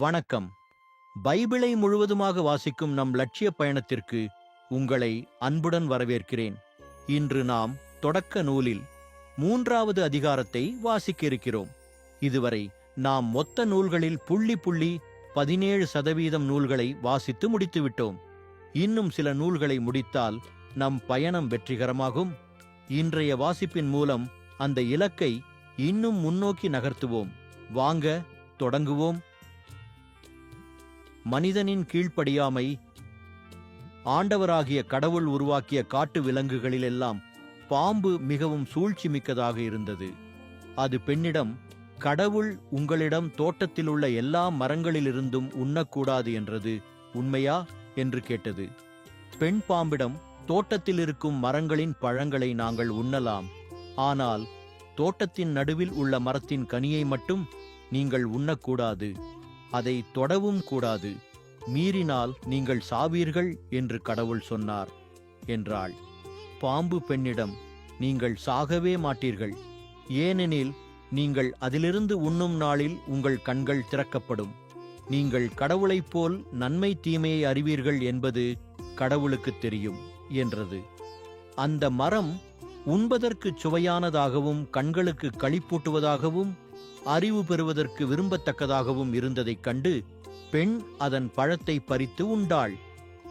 வணக்கம். பைபிளை முழுவதுமாக வாசிக்கும் நம் லட்சிய பயணத்திற்கு உங்களை அன்புடன் வரவேற்கிறேன். இன்று நாம் தொடக்க நூலில் மூன்றாவது அதிகாரத்தை வாசிக்க இருக்கிறோம் இதுவரை நாம் மொத்த நூல்களில் புள்ளி புள்ளி பதினேழு சதவீதம் நூல்களை வாசித்து முடித்துவிட்டோம். இன்னும் சில நூல்களை முடித்தால் நம் பயணம் வெற்றிகரமாகும். இன்றைய வாசிப்பின் மூலம் அந்த இலக்கை இன்னும் முன்னோக்கி நகர்த்துவோம். வாங்க தொடங்குவோம். மனிதனின் கீழ்ப்படியாமை ஆண்டவராகிய கடவுள் உருவாக்கிய காட்டு விலங்குகளிலெல்லாம் பாம்பு மிகவும் சூழ்ச்சி மிக்கதாக இருந்தது. அது பெண்ணிடம் கடவுள் உங்களிடம் தோட்டத்தில் உள்ள எல்லா மரங்களிலிருந்தும் உண்ணக்கூடாது என்றது உண்மையா? என்று கேட்டது. பெண் பாம்பிடம் தோட்டத்தில் இருக்கும் மரங்களின் பழங்களை நாங்கள் உண்ணலாம். ஆனால் தோட்டத்தின் நடுவில் உள்ள மரத்தின் கனியை மட்டும் நீங்கள் உண்ணக்கூடாது. அதை தொடவும் கூடாது. மீறினால் நீங்கள் சாவீர்கள் என்று கடவுள் சொன்னார் என்றாள். பாம்பு பெண்ணிடம் நீங்கள் சாகவே மாட்டீர்கள். ஏனெனில் நீங்கள் அதிலிருந்து உண்ணும் நாளில் உங்கள் கண்கள் திறக்கப்படும். நீங்கள் கடவுளைப் போல் நன்மை தீமையை அறிவீர்கள் என்பது கடவுளுக்குத் தெரியும் என்றது. அந்த மரம் உண்பதற்குச் சுவையானதாகவும் கண்களுக்கு களிப்பூட்டுவதாகவும் அறிவு பெறுவதற்கு விரும்பத்தக்கதாகவும் இருந்ததைக் கண்டு பெண் அதன் பழத்தை பறித்து உண்டாள்.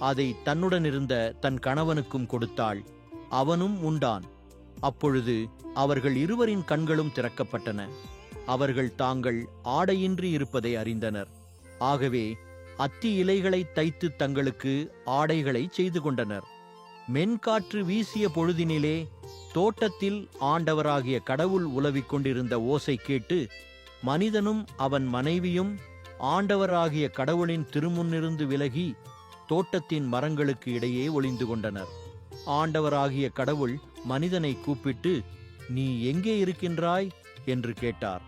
அதை தன்னுடன் இருந்த தன் கணவனுக்கும் கொடுத்தாள். அவனும் உண்டான். அப்பொழுது அவர்கள் இருவரின் கண்களும் திறக்கப்பட்டன. அவர்கள் தாங்கள் ஆடையின்றி இருப்பதை அறிந்தனர். ஆகவே அத்தி இலைகளை தைத்து தங்களுக்கு ஆடைகளை செய்து கொண்டனர். மென்காற்று வீசிய பொழுதினிலே தோட்டத்தில் ஆண்டவராகிய கடவுள் உலவிக் கொண்டிருந்த ஓசை கேட்டு மனிதனும் அவன் மனைவியும் ஆண்டவராகிய கடவுளின் திருமுன்னிருந்து விலகி தோட்டத்தின் மரங்களுக்கு இடையே ஒளிந்து கொண்டனர். ஆண்டவராகிய கடவுள் மனிதனை கூப்பிட்டு நீ எங்கே இருக்கின்றாய்? என்று கேட்டார்.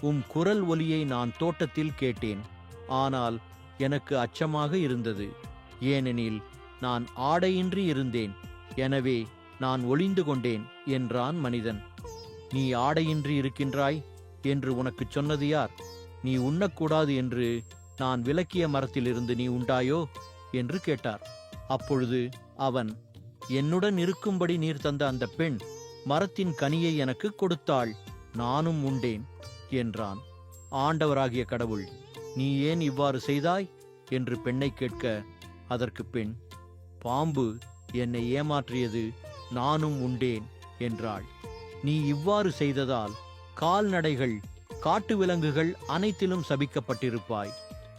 உம் குரல் ஒலியை நான் தோட்டத்தில் கேட்டேன். ஆனால் எனக்கு அச்சமாக இருந்தது. ஏனெனில் நான் ஆடையின்றி இருந்தேன். எனவே நான் ஒளிந்து கொண்டேன் என்றான் மனிதன். நீ ஆடையின்றி இருக்கின்றாய் என்று உனக்குச் சொன்னது யார்? நீ உண்ணக்கூடாது என்று நான் விலக்கிய மரத்திலிருந்து நீ உண்டாயோ? என்று கேட்டார். அப்பொழுது அவன் என்னுடன் இருக்கும்படி நீர் தந்த அந்த பெண் மரத்தின் கனியை எனக்கு கொடுத்தாள் நானும் உண்டேன் என்றான். ஆண்டவராகிய கடவுள் நீ ஏன் இவ்வாறு செய்தாய்? என்று பெண்ணை கேட்க அதற்கு பெண் பாம்பு என்னை ஏமாற்றியது நானும் உண்டேன் என்றாள். நீ இவ்வாறு செய்ததால் கால்நடைகள் காட்டு விலங்குகள் அனைத்திலும் சபிக்கப்பட்டிருப்பாய்.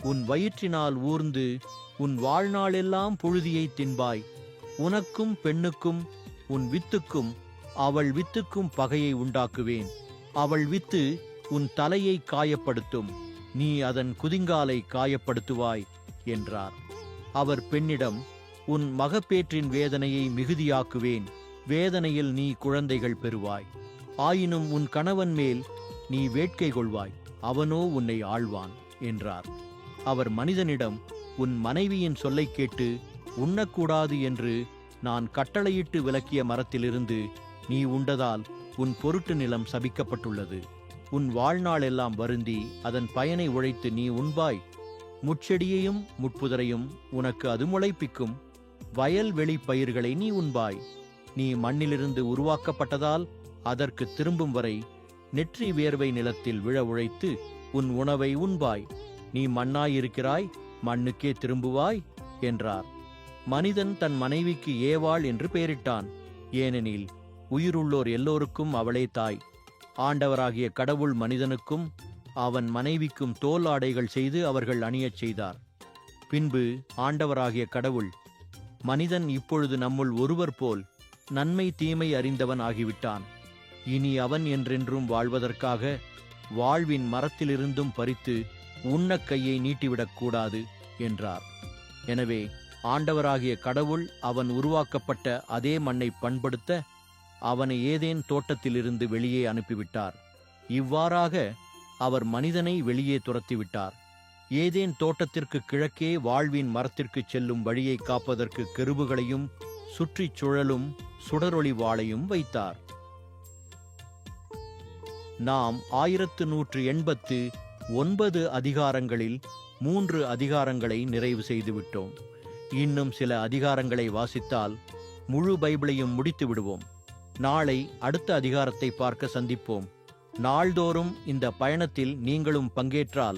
உன் வயிற்றினால் ஊர்ந்து உன் வாழ்நாளெல்லாம் புழுதியை தின்பாய். உனக்கும் பெண்ணுக்கும் உன் வித்துக்கும் அவள் வித்துக்கும் பகையை உண்டாக்குவேன். அவள் வித்து உன் தலையை காயப்படுத்தும். நீ அதன் குதிங்காலை காயப்படுத்துவாய் என்றார். அவர் பெண்ணிடம் உன் மகப்பேற்றின் வேதனையை மிகுதியாக்குவேன். வேதனையில் நீ குழந்தைகள் பெறுவாய். ஆயினும் உன் கணவன் மேல் நீ வேட்கை கொள்வாய். அவனோ உன்னை ஆழ்வான் என்றார். அவர் மனிதனிடம் உன் மனைவியின் சொல்லைக் கேட்டு உண்ணக்கூடாது என்று நான் கட்டளையிட்டு விலக்கிய மரத்திலிருந்து நீ உண்டதால் உன் பொருட்டு நிலம் சபிக்கப்பட்டுள்ளது. உன் வாழ்நாளெல்லாம் வருந்தி அதன் பயனை உழைத்து நீ உண்பாய். முட்செடியையும் முட்புதரையும் உனக்கு அது முளைப்பிக்கும். வயல்வெளி பயிர்களை நீ உண்பாய். நீ மண்ணிலிருந்து உருவாக்கப்பட்டதால் அதற்கு திரும்பும் வரை நெற்றி வேர்வை நிலத்தில் விழ உழைத்து உன் உணவை உண்பாய். நீ மண்ணாயிருக்கிறாய் மண்ணுக்கே திரும்புவாய் என்றார். மனிதன் தன் மனைவிக்கு ஏவாள் என்று பெயரிட்டான். ஏனெனில் உயிருள்ளோர் எல்லோருக்கும் அவளே தாய். ஆண்டவராகிய கடவுள் மனிதனுக்கும் அவன் மனைவிக்கும் தோல் ஆடைகள் செய்து அவர்கள் அணியச் செய்தார். பின்பு ஆண்டவராகிய கடவுள் மனிதன் இப்பொழுது நம்முள் ஒருவர் போல் நன்மை தீமை அறிந்தவன் ஆகிவிட்டான். இனி அவன் என்றென்றும் வாழ்வதற்காக வாழ்வின் மரத்திலிருந்தும் பறித்து உண்ணக் கையை நீட்டிவிடக்கூடாது என்றார். எனவே ஆண்டவராகிய கடவுள் அவன் உருவாக்கப்பட்ட அதே மண்ணை பண்படுத்த அவனை ஏதேன் தோட்டத்திலிருந்து வெளியே அனுப்பிவிட்டார். இவ்வாறாக அவர் மனிதனை வெளியே துரத்திவிட்டார். ஏதேன் தோட்டத்திற்கு கிழக்கே வாழ்வின் மரத்திற்கு செல்லும் வழியை காப்பதற்கு கெருபுகளையும் சுற்றிச் சுழலும் சுடரொளி வாளையும் வைத்தார். நாம் ஆயிரத்து நூற்று எண்பத்து ஒன்பது அதிகாரங்களில் மூன்று அதிகாரங்களை நிறைவு செய்துவிட்டோம். இன்னும் சில அதிகாரங்களை வாசித்தால் முழு பைபிளையும் முடித்து விடுவோம். நாளை அடுத்த அதிகாரத்தை பார்க்க சந்திப்போம். நாள்தோறும் இந்த பயணத்தில் நீங்களும் பங்கேற்றால்